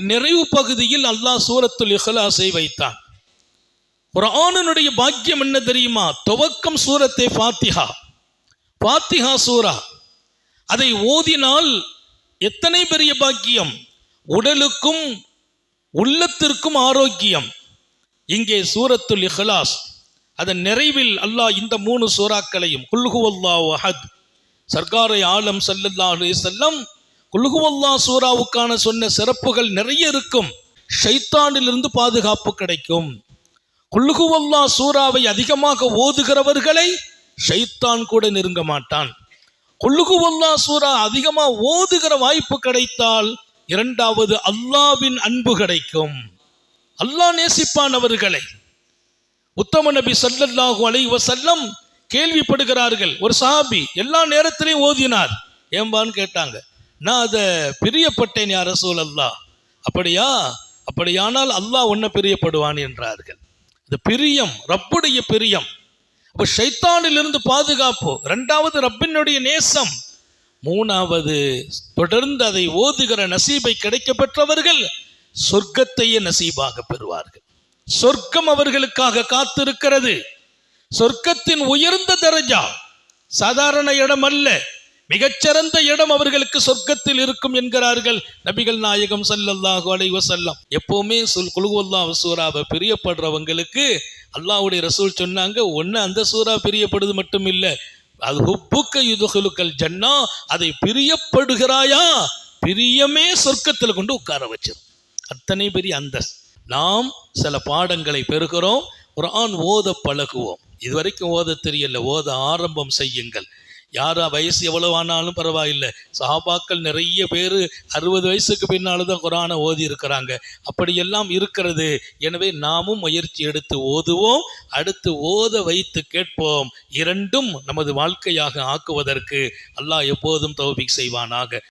நிறைவு பகுதியில் அல்லாஹ் சூரத்துல் இஹ்லாஸை வைத்தான். குர்ஆனுடைய பாக்கியம் என்ன தெரியுமா? துவக்கம் சூரத்தை ஃபாத்திஹா. ஃபாத்திஹா சூரா. அதை ஓதினால் எத்தனை பெரிய பாக்கியம்? உடலுக்கும் உள்ளத்திற்கும் ஆரோக்கியம். இங்கே சூரத்துல் இஹ்லாஸ். அதன் நிறைவில் அல்லாஹ் இந்த மூணு சூறாக்களையும் குல்ஹுவல்லாஹு அஹத் சர்க்காரை ஆலம் ஸல்லல்லாஹு செல்லம் குலுகுவல்லா சூறாவுக்கான சொன்ன சிறப்புகள் நிறைய இருக்கும். ஷைத்தானிலிருந்து பாதுகாப்பு கிடைக்கும். குலுகுவல்லா சூறாவை அதிகமாக ஓதுகிறவர்களை ஷைத்தான் கூட நெருங்க மாட்டான். குல்ஹுவல்லா சூறா அதிகமாக ஓதுகிற வாய்ப்பு கிடைத்தால் இரண்டாவது அல்லாவின் அன்பு கிடைக்கும். அல்லாஹ் நேசிப்பான் அவர்களை. உத்தம நபி சல்லல்லாஹு அலைஹி செல்லம் கேள்விப்படுகிறார்கள். ஒரு சஹாபி எல்லா நேரத்திலையும் ஓதினார். ஏம்பான்னு கேட்டாங்க. நான் அதை பிரியப்பட்டேன் யார் ரசூல் அல்லா அப்படியா? அப்படியானால் அல்லாஹ் உன்னை பிரியப்படுவான் என்றார்கள். இந்த பிரியம் ரப்புடைய பிரியம். அப்போ ஷைத்தானிலிருந்து பாதுகாப்பு. ரெண்டாவது ரப்பினுடைய நேசம். மூணாவது தொடர்ந்து அதை ஓதுகிற நசீபை கிடைக்க பெற்றவர்கள் சொர்க்கத்தையே நசீபாக பெறுவார்கள். சொர்க்கம் அவர்களுக்காக காத்திருக்கிறது. சொர்க்கத்தின் உயர்ந்த தரஜா. சாதாரண இடம் அல்ல மிகச்சிறந்த இடம் அவர்களுக்கு சொர்க்கத்தில் இருக்கும் என்கிறார்கள் நபிகள் நாயகம் சல்லல்லாஹு அலைவ செல்லம் எப்பவுமே சொல் குழுவல்லா சூறாவை பிரியப்படுறவங்களுக்கு அல்லாவுடைய ரசூல் சொன்னாங்க ஒன்று அந்த சூறா பிரியப்படுது மட்டும் இல்லை. அது ஹுப்புக்க யுதுகுலுக்கல் ஜன்னா அதை பிரியப்படுகிறாயா? பிரியமே சொர்க்கத்தில் கொண்டு உட்கார வச்சிரும். அத்தனை பெரிய அந்த நாம் சில பாடங்களை பெறுகிறோம் குரான் ஓத பழகுவோம். இதுவரைக்கும் ஓத தெரியல ஓத ஆரம்பம் செய்யுங்கள். யாரா வயசு எவ்வளவு ஆனாலும் பரவாயில்லை. சஹாபாக்கள் நிறைய பேர் அறுபது வயசுக்கு பின்னால் தான் குரானை ஓதி இருக்கிறாங்க அப்படியெல்லாம் இருக்கிறது. எனவே நாமும் முயற்சி எடுத்து ஓதுவோம். அடுத்து ஓத வைத்து கேட்போம். இரண்டும் நமது வாழ்க்கையாக ஆக்குவதற்கு அல்லாஹ் எப்போதும் தௌபிக் செய்வானாக.